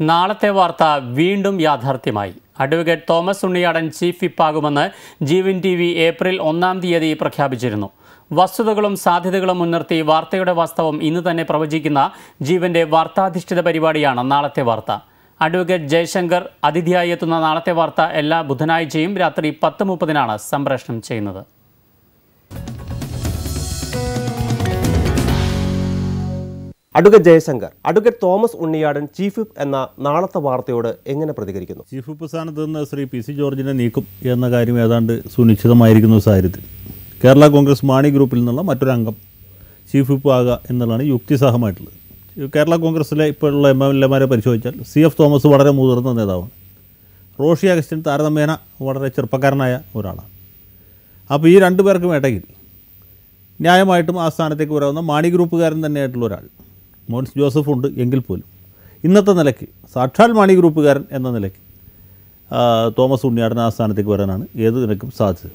നാളത്തെ വാർത്ത വീണ്ടും യാഥാർത്ഥ്യമായി. അഡ്വക്കേറ്റ് തോമസ് ഉണ്ണിയാടൻ ചീഫ് വിപ്പാകുമെന്ന് ജീവൻ ടി വി ഏപ്രിൽ ഒന്നാം തീയതി പ്രഖ്യാപിച്ചിരുന്നു. വസ്തുതകളും സാധ്യതകളും മുൻനിർത്തി വാർത്തയുടെ വാസ്തവം ഇന്ന് തന്നെ പ്രവചിക്കുന്ന ജീവന്റെ വാർത്താധിഷ്ഠിത പരിപാടിയാണ് നാളത്തെ വാർത്ത. അഡ്വക്കേറ്റ് ജയശങ്കർ അതിഥിയായി എത്തുന്ന നാളത്തെ വാർത്ത എല്ലാ ബുധനാഴ്ചയും രാത്രി പത്ത് മുപ്പതിനാണ് സംപ്രേഷണം ചെയ്യുന്നത്. Advocate Jayashankar advocate Thomas Unniyadan chief whip എന്ന നാളത്തെ വാർത്തയോട് എങ്ങനെ പ്രതികരിക്കുന്നു? ചീഫ് വിപ്പ് സ്ഥാനത്ത് നിന്ന് ശ്രീ പി സി ജോർജിനെ നീക്കും എന്ന കാര്യം ഏതാണ്ട് സുനിശ്ചിതമായിരിക്കുന്ന സാഹചര്യത്തിൽ. കേരള കോൺഗ്രസ് മാണി ഗ്രൂപ്പിൽ നിന്നുള്ള മറ്റൊരു അംഗം ചീഫ് വിപ്പ് ആകുക എന്നുള്ളതാണ് യുക്തിസഹമായിട്ടുള്ളത്. കേരള കോൺഗ്രസ്സിലെ ഇപ്പോഴുള്ള എം എൽ എമാരെ പരിശോധിച്ചാൽ സി എഫ് തോമസ് വളരെ മുതിർന്ന നേതാവാണ്. റോഷി അഗസ്റ്റിൻ താരതമ്യേന വളരെ ചെറുപ്പക്കാരനായ ഒരാളാണ്. അപ്പോൾ ഈ രണ്ടു പേർക്കും ഇടയിൽ ന്യായമായിട്ടും ആ സ്ഥാനത്തേക്ക് വരാവുന്ന മാണി ഗ്രൂപ്പുകാരൻ തന്നെയായിട്ടുള്ള ഒരാൾ മോൻസ് ജോസഫ് ഉണ്ട് എങ്കിൽ പോലും. ഇന്നത്തെ നിലയ്ക്ക് സാക്ഷാൽ മാണി ഗ്രൂപ്പുകാരൻ എന്ന നിലയ്ക്ക് തോമസ് ഉണ്ണിയാടൻ ആ സ്ഥാനത്തേക്ക് വരാനാണ് ഏത് നിലയ്ക്കും സാധ്യത.